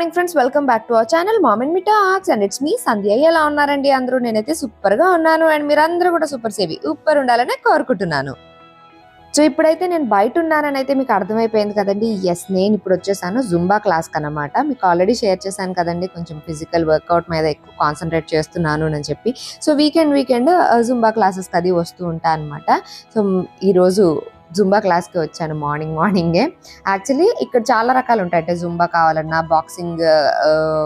Morning friends welcome back to our channel మామన్ మిటా talks and it's me Sandhya ఎలా ఉన్నారండి అందరూ? నేనైతే సూపర్గా ఉన్నాను. అండ్ మీరందరూ కూడా సూపర్ సేవి. సూపర్ ఉండాలని కోరుకుంటున్నాను. సో ఇప్పుడైతే నేను బయట ఉన్నానని అయితే మీకు అర్థమైపోయింది కదండి. ఎస్ నేను ఇప్పుడు వచ్చేసాను జుంబా క్లాస్ అనమాట మీకు ఆల్రెడీ షేర్ చేశాను కదండి. కొంచెం ఫిజికల్ వర్కౌట్ మీద ఎక్కువ కాన్సన్ట్రేట్ చేస్తున్నాను అని చెప్పి. సో వీకెండ్ వీకెండ్ జుంబా క్లాసెస్కి అది వస్తూ ఉంటా అనమాట సో ఈరోజు జుంబా క్లాస్కి వచ్చాను మార్నింగ్ మార్నింగే. యాక్చువల్లీ ఇక్కడ చాలా రకాలు ఉంటాయి అంటే జుంబా కావాలన్నా బాక్సింగ్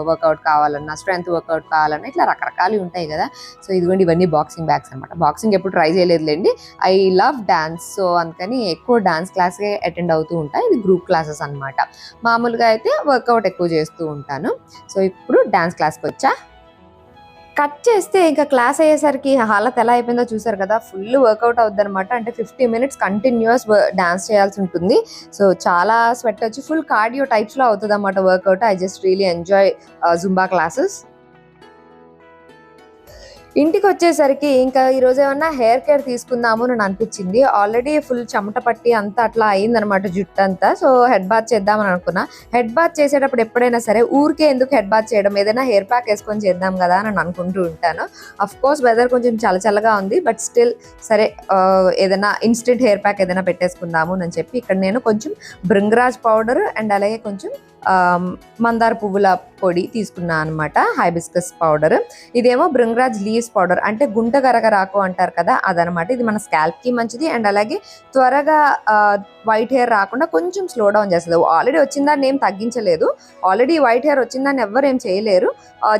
వర్కౌట్ కావాలన్నా స్ట్రెంత్ వర్కౌట్ కావాలన్నా ఇట్లా రకరకాలు ఉంటాయి కదా. సో ఇదిగోండి ఇవన్నీ బాక్సింగ్ బ్యాగ్స్ అనమాట బాక్సింగ్ ఎప్పుడు try చేయలేదులేండి. I love dance. So అందుకని ఎక్కువ డాన్స్ క్లాస్కే అటెండ్ అవుతూ ఉంటాయి ఇది గ్రూప్ క్లాసెస్ అన్నమాట. మామూలుగా అయితే వర్కౌట్ ఎక్కువ చేస్తూ ఉంటాను. సో ఇప్పుడు డాన్స్ క్లాస్కి వచ్చా? కట్ చేస్తే ఇంకా క్లాస్ అయ్యేసరికి హాలత్ ఎలా అయిపోయిందో చూసారు కదా ఫుల్ వర్కౌట్ అవుద్ది అనమాట అంటే ఫిఫ్టీ మినిట్స్ కంటిన్యూస్ డాన్స్ చేయాల్సి ఉంటుంది. సో చాలా స్వెట్ వచ్చి ఫుల్ కార్డియో టైప్స్లో అవుతుంది అనమాట workout. I just really enjoy zumba classes. ఇంటికి వచ్చేసరికి ఇంకా ఈరోజు ఏమన్నా హెయిర్ కేర్ తీసుకుందాము అని అనిపించింది. ఆల్రెడీ ఫుల్ చెమట పట్టి అంతా అట్లా అయిందనమాట జుట్టు అంతా. సో హెడ్ బాత్ చేద్దామని అనుకున్నా. హెడ్ బాత్ చేసేటప్పుడు ఎప్పుడైనా సరే ఊరికే ఎందుకు హెడ్ బాత్ చేయడం? ఏదైనా హెయిర్ ప్యాక్ వేసుకొని చేద్దాం కదా అని అనుకుంటూ ఉంటాను. అఫ్ కోర్స్ వెదర్ కొంచెం చల్ల చల్లగా ఉంది. బట్ స్టిల్ సరే ఏదైనా ఇన్స్టెంట్ హెయిర్ ప్యాక్ ఏదైనా పెట్టేసుకుందాము అని చెప్పి ఇక్కడ నేను కొంచెం బృంగరాజ్ పౌడర్ అండ్ అలాగే కొంచెం మందార పువ్వుల పొడి తీసుకున్నాను అనమాట హైబిస్కస్ పౌడర్. ఇదేమో బృంగరాజ్ లీవ్స్ పౌడర్ అంటే గుంట గరగరాకు అంటారు కదా అదనమాట ఇది మన స్కాల్ప్కి మంచిది అండ్ అలాగే త్వరగా వైట్ హెయిర్ రాకుండా కొంచెం స్లో డౌన్ చేస్తుంది. ఆల్రెడీ వచ్చిందాన్ని ఏం తగ్గించలేదు. ఆల్రెడీ వైట్ హెయిర్ వచ్చిందాన్ని ఎవ్వరు ఏం చేయలేరు.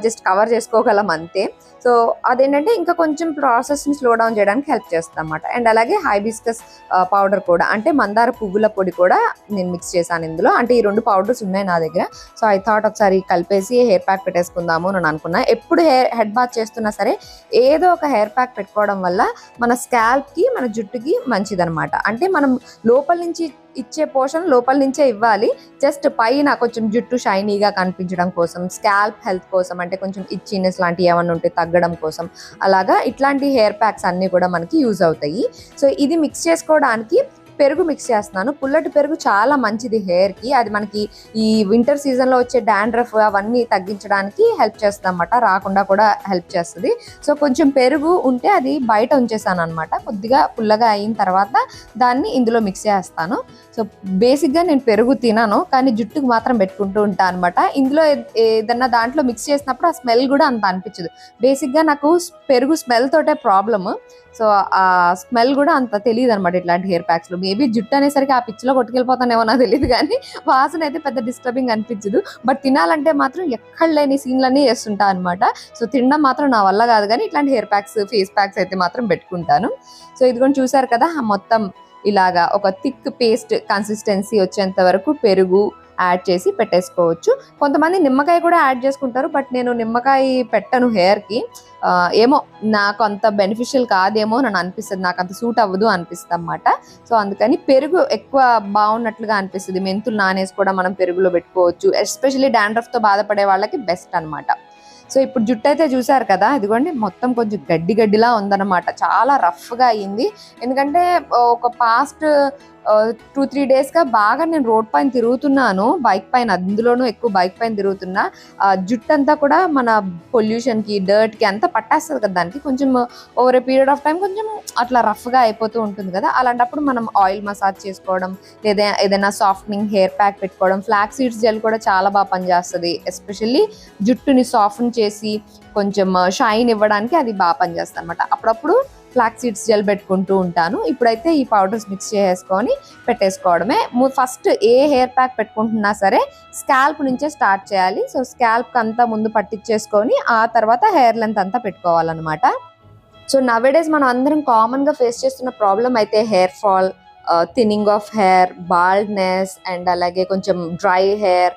జస్ట్ కవర్ చేసుకోగలం అంతే. సో అదేంటంటే ఇంకా కొంచెం ప్రాసెస్ని స్లో డౌన్ చేయడానికి హెల్ప్ చేస్తుంది అనమాట అండ్ అలాగే హైబిస్కస్ పౌడర్ కూడా అంటే మందార పువ్వుల పొడి కూడా నేను మిక్స్ చేశాను ఇందులో. అంటే ఈ రెండు పౌడర్స్ ఉన్నాయి నా నా దగ్గర. సో ఐ థాట్ ఒకసారి కలిపేసి హెయిర్ ప్యాక్ పెట్టేసుకుందాము అని అనుకున్నా. ఎప్పుడు హెయిర్ హెడ్ బాత్ చేస్తున్నా సరే ఏదో ఒక హెయిర్ ప్యాక్ పెట్టుకోవడం వల్ల మన స్కాల్ప్కి మన జుట్టుకి మంచిదనమాట అంటే మనం లోపల నుంచి ఇచ్చే పోషన్ లోపల నుంచే ఇవ్వాలి. జస్ట్ పైన కొంచెం జుట్టు షైనీగా కనిపించడం కోసం స్కాల్ప్ హెల్త్ కోసం అంటే కొంచెం ఇచ్చినెస్ లాంటివి ఏమైనా ఉంటే తగ్గడం కోసం అలాగా ఇట్లాంటి హెయిర్ ప్యాక్స్ అన్నీ కూడా మనకి యూజ్ అవుతాయి. సో ఇది మిక్స్ చేసుకోవడానికి పెరుగు మిక్స్ చేస్తున్నాను. పుల్లటి పెరుగు చాలా మంచిది హెయిర్కి అది మనకి ఈ వింటర్ సీజన్లో వచ్చే డాండ్రఫ్ అవన్నీ తగ్గించడానికి హెల్ప్ చేస్తుంది అనమాట రాకుండా కూడా హెల్ప్ చేస్తుంది. సో కొంచెం పెరుగు ఉంటే అది బయట ఉంచేసాను అనమాట కొద్దిగా పుల్లగా అయిన తర్వాత దాన్ని ఇందులో మిక్స్ చేస్తాను. సో బేసిక్గా నేను పెరుగు తినను కానీ జుట్టుకు మాత్రం పెట్టుకుంటూ ఉంటాను అనమాట ఇందులో ఏదన్నా దాంట్లో మిక్స్ చేసినప్పుడు ఆ స్మెల్ కూడా అంత అనిపించదు. బేసిక్గా నాకు పెరుగు స్మెల్ తోటే ప్రాబ్లమ్ సో ఆ స్మెల్ కూడా అంత తెలియదు అనమాట ఇట్లాంటి హెయిర్ ప్యాక్స్లో. మేబీ జుట్టు అనేసరికి ఆ పిచ్చిలో కొట్టుకెళ్ళిపోతానేమో నాకు తెలియదు కానీ వాసన అయితే పెద్ద డిస్టర్బింగ్ అనిపించదు. బట్ తినాలంటే మాత్రం ఎక్కడ లేని సీన్లన్నీ చేస్తుంటా అనమాట సో తినడం మాత్రం నా వల్ల కాదు కానీ ఇట్లాంటి హెయిర్ ప్యాక్స్ ఫేస్ ప్యాక్స్ అయితే మాత్రం పెట్టుకుంటాను. సో ఇది కూడా చూసారు కదా ఆ మొత్తం ఇలాగా ఒక థిక్ పేస్ట్ కన్సిస్టెన్సీ వచ్చేంత వరకు పెరుగు యాడ్ చేసి పెట్టేసుకోవచ్చు. కొంతమంది నిమ్మకాయ కూడా యాడ్ చేసుకుంటారు బట్ నేను నిమ్మకాయ పెట్టను హెయిర్కి ఏమో నాకు అంత బెనిఫిషియల్ కాదేమో నన్ను అనిపిస్తుంది. నాకు అంత సూట్ అవ్వదు అనిపిస్తుంది అనమాట సో అందుకని పెరుగు ఎక్కువ బాగున్నట్లుగా అనిపిస్తుంది. మెంతులు నానేసి కూడా మనం పెరుగులో పెట్టుకోవచ్చు. ఎస్పెషల్లీ డాండ్రఫ్తో బాధపడే వాళ్ళకి బెస్ట్ అన్నమాట. సో ఇప్పుడు జుట్టు అయితే చూసారు కదా? ఇదిగోండి మొత్తం కొంచెం గడ్డి గడ్డిలా ఉందన్నమాట. చాలా రఫ్గా అయ్యింది ఎందుకంటే ఒక పాస్ట్ టూ త్రీ డేస్గా బాగా నేను రోడ్ పైన తిరుగుతున్నాను. బైక్ పైన అందులోనూ ఎక్కువ బైక్ పైన తిరుగుతున్నా. జుట్టు అంతా కూడా మన పొల్యూషన్కి డర్ట్కి అంతా పట్టేస్తుంది కదా దానికి. కొంచెం over a period of time కొంచెం అట్లా రఫ్గా అయిపోతూ ఉంటుంది కదా. అలాంటప్పుడు మనం ఆయిల్ మసాజ్ చేసుకోవడం లేదా ఏదైనా సాఫ్ట్నింగ్ హెయిర్ ప్యాక్ పెట్టుకోవడం ఫ్లాక్ సీడ్స్ జెల్ కూడా చాలా బాగా పనిచేస్తుంది. ఎస్పెషల్లీ జుట్టుని సాఫ్ట్ చేసి కొంచెం uh, షైన్ ఇవ్వడానికి అది బాగా పనిచేస్తుంది అనమాట అప్పుడప్పుడు ఫ్లాక్ సీడ్స్ జెల్ పెట్టుకుంటూ ఉంటాను. ఇప్పుడైతే ఈ పౌడర్స్ మిక్స్ చేసుకొని పెట్టేసుకోవడమే. ఫస్ట్ ఏ హెయిర్ ప్యాక్ పెట్టుకుంటున్నా సరే స్కాల్ప్ నుంచే స్టార్ట్ చేయాలి. సో స్కాల్ప్ అంతా ముందు పట్టించేసుకొని ఆ తర్వాత హెయిర్ లెంత్ అంతా పెట్టుకోవాలన్నమాట. సో నవేడేస్ మనం అందరం కామన్గా ఫేస్ చేస్తున్న ప్రాబ్లం అయితే hair fall thinning of hair baldness and అలాగే కొంచెం డ్రై హెయిర్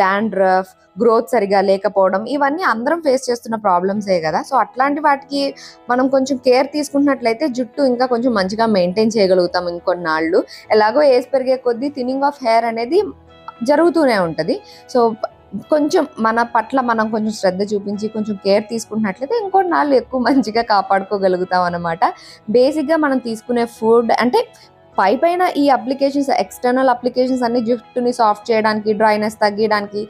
డాండ్రఫ్ గ్రోత్ సరిగా లేకపోవడం ఇవన్నీ అందరం ఫేస్ చేస్తున్న ప్రాబ్లమ్సే కదా. సో అట్లాంటి వాటికి మనం కొంచెం కేర్ తీసుకుంటున్నట్లయితే జుట్టు ఇంకా కొంచెం మంచిగా మెయింటైన్ చేయగలుగుతాం ఇంకొన్నాళ్ళు. ఎలాగో ఏజ్ పెరిగే కొద్దీ థినింగ్ ఆఫ్ హెయిర్ అనేది జరుగుతూనే ఉంటుంది. సో కొంచెం మన పట్ల మనం కొంచెం శ్రద్ధ చూపించి కొంచెం కేర్ తీసుకుంటున్నట్లయితే ఇంకొన్ని నాళ్ళు ఎక్కువ మంచిగా కాపాడుకోగలుగుతాం అనమాట బేసిక్గా మనం తీసుకునే ఫుడ్ అంటే పై పైన ఈ అప్లికేషన్స్ ఎక్స్టర్నల్ అప్లికేషన్స్ అన్ని జుట్టుని సాఫ్ట్ చేయడానికి డ్రైనెస్ తగ్గడానికి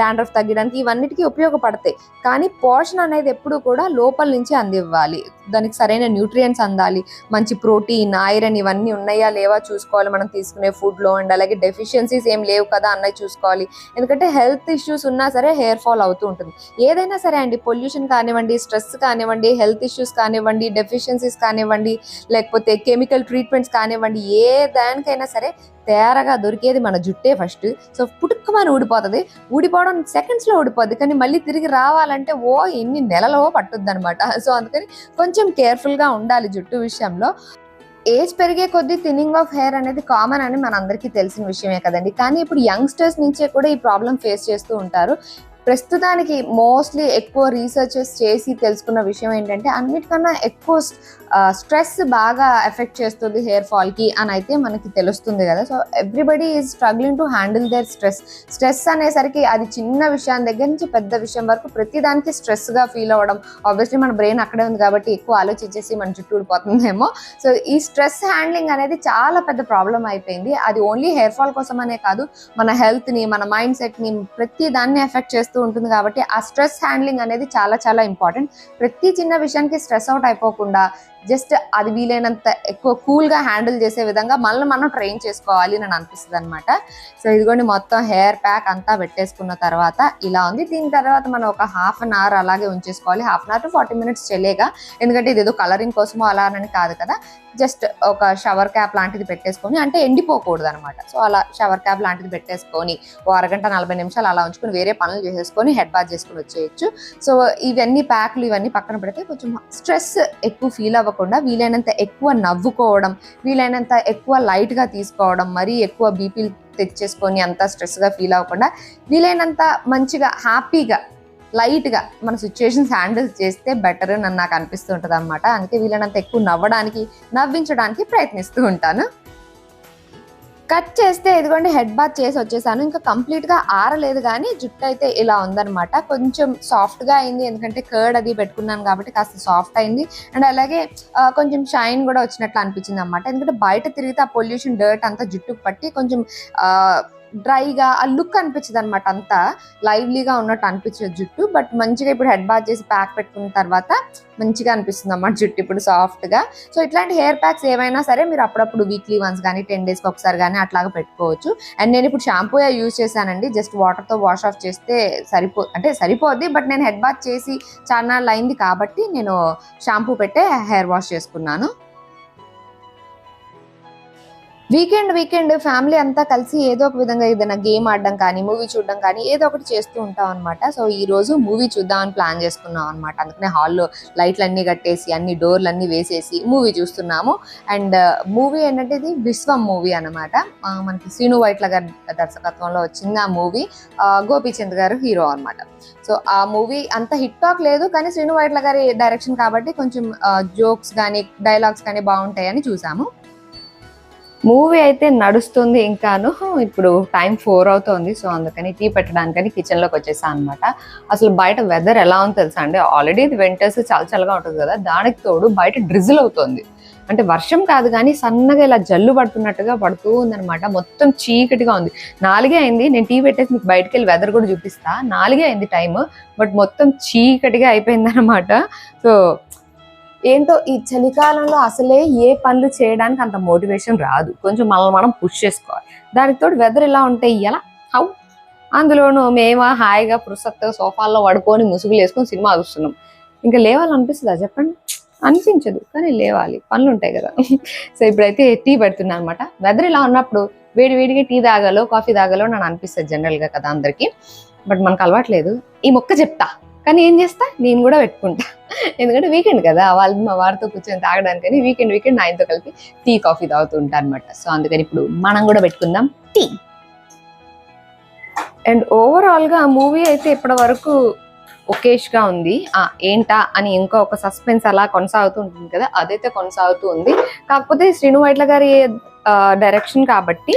డాండ్రఫ్ తగ్గడానికి ఇవన్నిటికీ ఉపయోగపడతాయి. కానీ పోర్షన్ అనేది ఎప్పుడు కూడా లోపల నుంచి అందివ్వాలి. దానికి సరైన న్యూట్రియంట్స్ అందాలి. మంచి ప్రోటీన్ ఐరన్ ఇవన్నీ ఉన్నాయా లేవా చూసుకోవాలి. మనం తీసుకునే ఫుడ్లో అండ్ అలాగే డెఫిషియన్సీస్ ఏం లేవు కదా అన్నవి చూసుకోవాలి. ఎందుకంటే హెల్త్ ఇష్యూస్ ఉన్నా సరే హెయిర్ ఫాల్ అవుతూ ఉంటుంది. ఏదైనా సరే అండి పొల్యూషన్ కానివ్వండి స్ట్రెస్ కానివ్వండి హెల్త్ ఇష్యూస్ కానివ్వండి డెఫిషియన్సీస్ కానివ్వండి లేకపోతే కెమికల్ ట్రీట్మెంట్స్ కానివ్వండి ఏ దానికైనా సరే తేరగా దొరికేది మన జుట్టే ఫస్ట్. సో పుట్టుకమని ఊడిపోతుంది. ఊడిపోవడం సెకండ్స్లో ఊడిపోద్ది. కానీ మళ్ళీ తిరిగి రావాలంటే ఓ ఎన్ని నెలలో పట్టుద్ది అనమాట సో అందుకని కొంచెం కేర్ఫుల్గా ఉండాలి జుట్టు విషయంలో. ఏజ్ పెరిగే కొద్దీ థిన్నింగ్ ఆఫ్ హెయిర్ అనేది కామన్ అని మనందరికీ తెలిసిన విషయమే కదండి. కానీ ఇప్పుడు యంగ్స్టర్స్ నుంచే కూడా ఈ ప్రాబ్లం ఫేస్ చేస్తూ ఉంటారు. ప్రస్తుతానికి మోస్ట్లీ ఎక్కువ రీసెర్చెస్ చేసి తెలుసుకున్న విషయం ఏంటంటే అన్నిటికన్నా ఎక్కువ స్ట్రెస్ బాగా ఎఫెక్ట్ చేస్తుంది హెయిర్ ఫాల్కి అని అయితే మనకి తెలుస్తుంది కదా. So everybody is struggling to handle their stress stress అనేసరికి అది చిన్న విషయం దగ్గర నుంచి పెద్ద విషయం వరకు ప్రతిదానికి స్ట్రెస్గా ఫీల్ అవ్వడం. ఆబ్వియస్లీ మన బ్రెయిన్ అక్కడే ఉంది కాబట్టి ఎక్కువ ఆలోచించేసి మన చుట్టూ ఊడిపోతుందేమో. సో ఈ స్ట్రెస్ హ్యాండ్లింగ్ అనేది చాలా పెద్ద ప్రాబ్లం అయిపోయింది. అది ఓన్లీ హెయిర్ ఫాల్ కోసం అనే కాదు మన హెల్త్ని మన మైండ్ సెట్ని ప్రతి దాన్ని ఎఫెక్ట్ చేస్తూ ఉంటుంది కాబట్టి ఆ స్ట్రెస్ హ్యాండ్లింగ్ అనేది చాలా చాలా ఇంపార్టెంట్ ప్రతి చిన్న విషయానికి స్ట్రెస్ అవుట్ అయిపోకుండా జస్ట్ అది వీలైనంత ఎక్కువ కూల్గా హ్యాండిల్ చేసే విధంగా మనల్ని మనం ట్రైన్ చేసుకోవాలి అని అనిపిస్తుంది అనమాట సో ఇదిగోండి మొత్తం హెయిర్ ప్యాక్ అంతా పెట్టేసుకున్న తర్వాత ఇలా ఉంది. దీని తర్వాత మనం ఒక హాఫ్ అన్ అవర్ అలాగే ఉంచేసుకోవాలి. Half an hour to forty minutes చెల్లేగా. ఎందుకంటే ఇది ఏదో కలరింగ్ కోసమో అలా అని కాదు కదా. జస్ట్ ఒక షవర్ క్యాప్ లాంటిది పెట్టేసుకొని అంటే ఎండిపోకూడదు అనమాట సో అలా షవర్ క్యాప్ లాంటిది పెట్టేసుకొని ఓ అరగంట నలభై నిమిషాలు అలా ఉంచుకొని వేరే పనులు చేసేసుకొని హెడ్ బాత్ చేసుకొని వచ్చేయచ్చు. సో ఇవన్నీ ప్యాక్లు ఇవన్నీ పక్కన పెడితే కొంచెం స్ట్రెస్ ఎక్కువ ఫీల్ అవ్వకుండా వీలైనంత ఎక్కువ నవ్వుకోవడం వీలైనంత ఎక్కువ లైట్గా తీసుకోవడం మరీ ఎక్కువ బీపీలు తెచ్చేసుకొని అంత స్ట్రెస్గా ఫీల్ అవ్వకుండా వీలైనంత మంచిగా హ్యాపీగా లైట్గా మన సిచ్యుయేషన్స్ హ్యాండిల్ చేస్తే బెటర్ అని నాకు అనిపిస్తూ ఉంటుంది అనమాట అందుకే వీళ్ళనంత ఎక్కువ నవ్వడానికి నవ్వించడానికి ప్రయత్నిస్తూ ఉంటాను. కట్ చేస్తే ఇదిగోండి హెడ్ బాత్ చేసి వచ్చేసాను. ఇంకా కంప్లీట్గా ఆరలేదు కానీ జుట్టు అయితే ఇలా ఉందనమాట కొంచెం సాఫ్ట్గా అయింది. ఎందుకంటే కర్డ్ అది పెట్టుకున్నాను కాబట్టి కాస్త సాఫ్ట్ అయింది. అండ్ అలాగే కొంచెం షైన్ కూడా వచ్చినట్లు అనిపించింది అనమాట ఎందుకంటే బయట తిరిగితే ఆ పొల్యూషన్ డర్ట్ అంతా జుట్టుకు పట్టి కొంచెం డ్రైగా ఆ లుక్ అనిపించదు అనమాట అంతా. లైవ్లీగా ఉన్నట్టు అనిపించదు జుట్టు. బట్ మంచిగా ఇప్పుడు హెడ్ బాత్ చేసి ప్యాక్ పెట్టుకున్న తర్వాత మంచిగా అనిపిస్తుంది అన్నమాట జుట్టు ఇప్పుడు సాఫ్ట్గా. సో ఇట్లాంటి హెయిర్ ప్యాక్స్ ఏమైనా సరే మీరు అప్పుడప్పుడు వీక్లీ వన్స్ కానీ టెన్ డేస్కి ఒకసారి కానీ అట్లాగా పెట్టుకోవచ్చు. అండ్ నేను ఇప్పుడు షాంపూ యూజ్ చేశానండి. జస్ట్ వాటర్తో వాష్ ఆఫ్ చేస్తే సరిపో అంటే సరిపోద్ది. బట్ నేను హెడ్ బాత్ చేసి చాలా అయింది కాబట్టి నేను షాంపూ పెట్టే హెయిర్ వాష్ చేసుకున్నాను. వీకెండ్ వీకెండ్ ఫ్యామిలీ అంతా కలిసి ఏదో ఒక విధంగా ఏదైనా గేమ్ ఆడడం కానీ మూవీ చూడడం కానీ ఏదో ఒకటి చేస్తూ ఉంటాం అనమాట సో ఈ రోజు మూవీ చూద్దామని ప్లాన్ చేసుకున్నాం అనమాట అందుకనే హాల్లో లైట్లు అన్ని కట్టేసి అన్ని డోర్లు అన్ని వేసేసి మూవీ చూస్తున్నాము. అండ్ మూవీ uh, ఏంటంటే ఇది విశ్వం మూవీ అనమాట మనకి శ్రీను వైట్ల గారి దర్శకత్వంలో వచ్చింది ఆ మూవీ గోపీచంద్ గారు హీరో అన్నమాట. సో ఆ మూవీ అంత హిట్ టాక్ లేదు కానీ శ్రీను వైట్ల గారి డైరెక్షన్ కాబట్టి కొంచెం జోక్స్ కానీ డైలాగ్స్ కానీ బాగుంటాయని చూసాము. మూవీ అయితే నడుస్తుంది ఇంకాను. ఇప్పుడు టైం ఫోర్ అవుతుంది సో అందుకని టీ పెట్టడానికని కిచెన్లోకి వచ్చేసాను అనమాట అసలు బయట వెదర్ ఎలా ఉందో తెలుసా అండి? ఆల్రెడీ ఇది వింటర్స్ చాలా చల్లగా ఉంటుంది కదా? దానికి తోడు బయట డ్రిజిల్ అవుతుంది. అంటే వర్షం కాదు కానీ సన్నగా ఇలా జల్లు పడుతున్నట్టుగా పడుతూ ఉందన్నమాట. మొత్తం చీకటిగా ఉంది. నాలుగే అయింది. నేను టీ పెట్టేసి మీకు బయటకు వెళ్ళి వెదర్ కూడా చూపిస్తా. నాలుగే అయింది టైం బట్ మొత్తం చీకటిగా అయిపోయింది అనమాట సో ఏంటో ఈ చలికాలంలో అసలే ఏ పనులు చేయడానికి అంత మోటివేషన్ రాదు. కొంచెం మనల్ని మనం పుష్ చేసుకోవాలి. దానికి తోడు వెదర్ ఇలా ఉంటే ఎలా? హౌ అందులోనూ మేము హాయిగా పురుసత్తగా సోఫాల్లో పడుకొని ముసుగులు వేసుకొని సినిమా చూస్తున్నాం. ఇంకా లేవాలనిపిస్తుందా చెప్పండి? అనిపించదు కానీ లేవాలి. పనులు ఉంటాయి కదా. సో ఇప్పుడైతే టీ పెడుతున్నా అనమాట వెదర్ ఇలా ఉన్నప్పుడు వేడి వేడిగా టీ తాగాలో కాఫీ తాగాలో నాకు అనిపిస్తుంది జనరల్గా కదా అందరికీ. బట్ మనకు అలవాట్లేదు ఈ మొక్క చెప్తా. కానీ ఏం చేస్తా? నేను కూడా పెట్టుకుంటా. ఎందుకంటే వీకెండ్ కదా వాళ్ళు మా వారితో కూర్చొని తాగడానికని వీకెండ్ వీకెండ్ ఆయనతో కలిపి టీ కాఫీ తాగుతూ ఉంటా అనమాట సో అందుకని ఇప్పుడు మనం కూడా పెట్టుకుందాం టీ అండ్ ఓవరాల్గా మూవీ అయితే ఇప్పటి వరకు ఒకేష్గా ఉంది. ఏంటా అని ఇంకా ఒక సస్పెన్స్ అలా కొనసాగుతూ ఉంటుంది కదా అదైతే కొనసాగుతూ ఉంది. కాకపోతే శ్రీను వైట్ల గారి డైరెక్షన్ కాబట్టి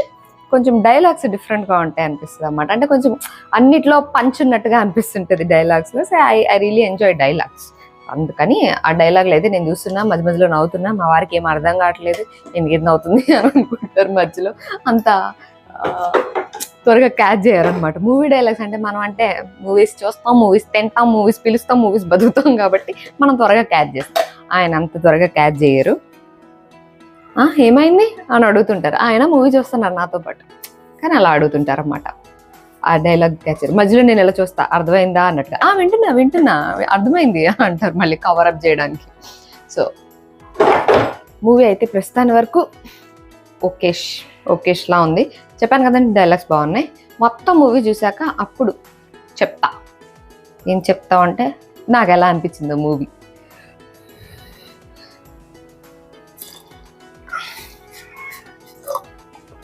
కొంచెం డైలాగ్స్ డిఫరెంట్గా ఉంటాయి అనిపిస్తుంది అనమాట అంటే కొంచెం అన్నిట్లో పంచ్ ఉన్నట్టుగా అనిపిస్తుంటది dialogues so I I really enjoy dialogues అందుకని ఆ డైలాగులు అయితే నేను చూస్తున్నా మధ్య మధ్యలో నవ్వుతున్నా మా వారికి ఏం అర్థం కావట్లేదు ఎందుకు నవ్వుతుంది అని అనుకుంటారు మధ్యలో. అంత త్వరగా క్యాచ్ చేయరనమాట మూవీ డైలాగ్స్ అంటే మనం అంటే మూవీస్ చూస్తాం మూవీస్ తింటాం మూవీస్ పిలుస్తాం మూవీస్ బతుకుతాం కాబట్టి మనం త్వరగా క్యాచ్ చేస్తాం. ఆయన అంత త్వరగా క్యాచ్ చేయరు. "ఆ, ఏమైంది? అని అడుగుతుంటారు. ఆయన మూవీ చూస్తున్నారు నాతో పాటు. కానీ అలా అడుగుతుంటారు అన్నమాట ఆ డైలాగ్ క్యాచర్ మధ్యలో నేను ఎలా చూస్తా? అర్థమైందా అన్నట్టుగా. ఆ వింటున్నా వింటున్నా. అర్థమైంది అంటారు మళ్ళీ కవర్ అప్ చేయడానికి. సో మూవీ అయితే ప్రస్తుతాని వరకు ఓకేష్ ఓకేష్ లా ఉంది. చెప్పాను కదండి డైలాగ్స్ బాగున్నాయి. మొత్తం మూవీ చూశాక అప్పుడు చెప్తా. ఏం చెప్తావు అంటే నాకు ఎలా అనిపించిందో మూవీ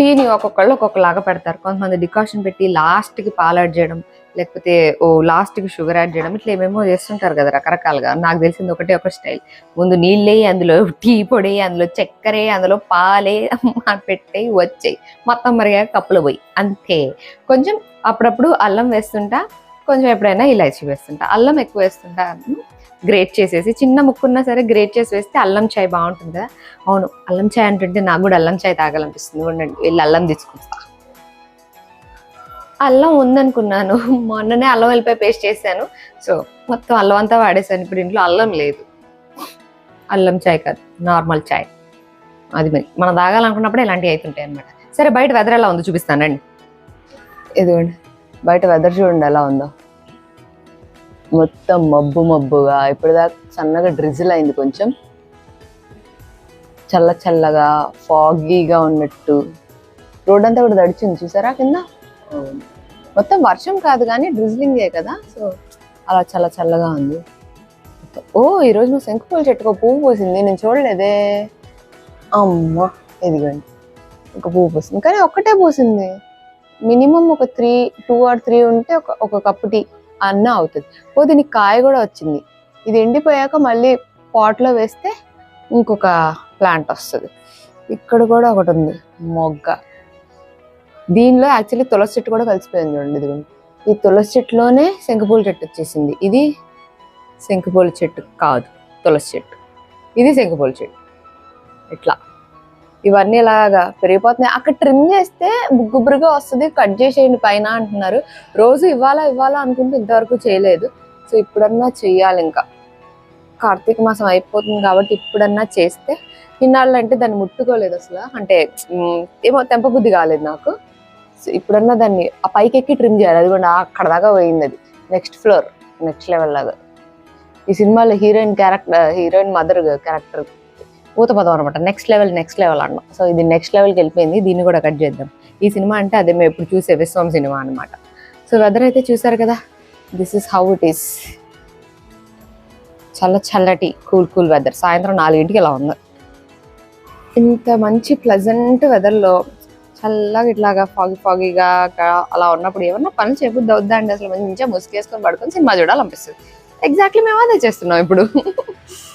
టీని ఒక్కొక్కళ్ళు ఒక్కొక్కలాగా పెడతారు. కొంతమంది డికాషన్ పెట్టి లాస్ట్కి పాలు యాడ్ చేయడం లేకపోతే ఓ లాస్ట్కి షుగర్ యాడ్ చేయడం ఇట్లా ఏమేమో చేస్తుంటారు కదా రకరకాలుగా. నాకు తెలిసింది ఒకటే ఒక స్టైల్. ముందు నీళ్ళే అందులో టీ పొడి అందులో చక్కెర అందులో పాలే పెట్టే వచ్చాయి. మొత్తం మరిగా కప్పులు పోయి. అంతే. కొంచెం అప్పుడప్పుడు అల్లం వేస్తుంటా కొంచెం ఎప్పుడైనా ఇలాచి వేస్తుంటా. అల్లం ఎక్కువ వేస్తుంటా. గ్రేట్ చేసేసి చిన్న ముక్కున్నా సరే గ్రేట్ చేసి వేస్తే అల్లం చాయ్ బాగుంటుంది కదా. అవును అల్లం చాయ్ అంటుంటే నాకు కూడా అల్లం చాయ్ తాగాలనిపిస్తుంది. ఉండండి వెళ్ళి అల్లం తీసుకొస్తా. అల్లం ఉందనుకున్నాను. మొన్ననే అల్లం వెళ్ళిపోయి పేస్ట్ చేశాను. సో మొత్తం అల్లం అంతా వాడేసాను. ఇప్పుడు ఇంట్లో అల్లం లేదు. అల్లం చాయ్ కాదు నార్మల్ చాయ్. అది మరి. మనం తాగాలనుకున్నప్పుడు ఇలాంటివి అవుతుంటాయి అనమాట సరే బయట వెదర్ ఎలా ఉందో చూపిస్తానండి ఇదిగోండి. బయట వెదర్ చూడండి ఎలా ఉందో. మొత్తం మబ్బు మబ్బుగా ఇప్పటిదాకా సన్నగా డ్రిజిల్ అయింది కొంచెం. చల్ల చల్లగా ఫాగీగా ఉన్నట్టు. రోడ్ అంతా కూడా తడిచింది చూసారా కింద? మొత్తం వర్షం కాదు కానీ డ్రిజ్లింగే కదా సో అలా చల్ల చల్లగా ఉంది. ఓ ఈరోజు నువ్వు శంకుపూల చెట్టుకు పువ్వు పూసింది నేను చూడలేదే. అమ్మ ఇదిగోండి. ఒక పువ్వు పూసింది. కానీ ఒక్కటే పూసింది. మినిమం ఒక త్రీ టూ ఆర్ త్రీ ఉంటే ఒక ఒక కప్పు టీ అన్న అవుతుంది. ఓ దీనికి కాయ కూడా వచ్చింది. ఇది ఎండిపోయాక మళ్ళీ పాట్లో వేస్తే ఇంకొక ప్లాంట్ వస్తుంది. ఇక్కడ కూడా ఒకటి ఉంది మొగ్గ. దీనిలో యాక్చువల్లీ తులసి చెట్టు కూడా కలిసిపోయింది చూడండి ఇది ఈ తులసి చెట్టులోనే శంకుపూల చెట్టు వచ్చేసింది. ఇది శంకుపూల చెట్టు కాదు తులసి చెట్టు. ఇది శంఖపూల చెట్టు. ఇట్లా. ఇవన్నీ ఇలాగా పెరిగిపోతున్నాయి. అక్కడ ట్రిమ్ చేస్తే బుగ్గుబురుగా వస్తుంది కట్ చేసేయండి పైన అంటున్నారు. రోజు ఇవ్వాలా ఇవ్వాలా అనుకుంటే ఇంతవరకు చేయలేదు. సో ఇప్పుడన్నా చెయ్యాలి ఇంకా. కార్తీక మాసం అయిపోతుంది కాబట్టి ఇప్పుడన్నా చేస్తే ఇన్నాళ్ళు అంటే దాన్ని ముట్టుకోలేదు అసలు. అంటే ఏమో తెంపబుద్ధి కాలేదు నాకు. సో ఇప్పుడన్నా దాన్ని ఆ పైకి ఎక్కి ట్రిమ్ చేయాలి. అది కూడా అక్కడ దాకా పోయింది అది. నెక్స్ట్ ఫ్లోర్ నెక్స్ట్ లెవెల్ లాగా. ఈ సినిమాలో heroine character heroine mother character ఊతపదం అనమాట నెక్స్ట్ లెవెల్ నెక్స్ట్ లెవెల్ అన్నాం. సో ఇది నెక్స్ట్ లెవెల్కి వెళ్ళిపోయింది. దీన్ని కూడా కట్ చేద్దాం. ఈ సినిమా అంటే అదే మేము ఎప్పుడు చూసే విశ్వం సినిమా అనమాట సో వెదర్ అయితే చూసారు కదా? This is how it is చల్ల చల్లటి కూల్ కూల్ వెదర్ సాయంత్రం నాలుగింటికి ఇలా ఉంది. ఇంత మంచి ప్లెజెంట్ వెదర్లో చల్లగా ఇట్లాగా ఫాగి ఫాగిగా అలా ఉన్నప్పుడు ఏమన్నా పని చేయబుద్ది అవుద్దా అండి? అసలు మంచిగా ముసుగేసుకొని పడుకొని సినిమా చూడాలనిపిస్తుంది. ఎగ్జాక్ట్లీ మేము అదే చేస్తున్నాం ఇప్పుడు.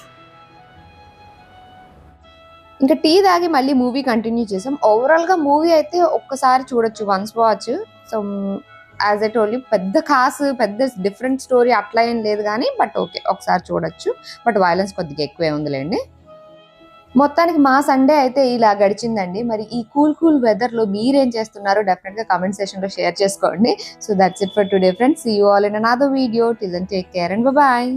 ఇంకా టీ తాగి మళ్ళీ మూవీ కంటిన్యూ చేసాం. ఓవరాల్గా మూవీ అయితే ఒక్కసారి చూడొచ్చు once watch so as a whole పెద్ద కాస్ పెద్ద డిఫరెంట్ స్టోరీ అట్లా ఏం లేదు కానీ బట్ ఓకే ఒకసారి చూడొచ్చు. బట్ వైలెన్స్ కొద్దిగా ఎక్కువే ఉందిలేండి. మొత్తానికి మా సండే అయితే ఇలా గడిచిందండి. మరి ఈ కూల్ కూల్ వెదర్లో మీరేం చేస్తున్నారో డెఫినెట్గా కమెంట్ సెషన్లో షేర్ చేసుకోండి. So that's it for today friends you all in another video టిజన్ take care and bye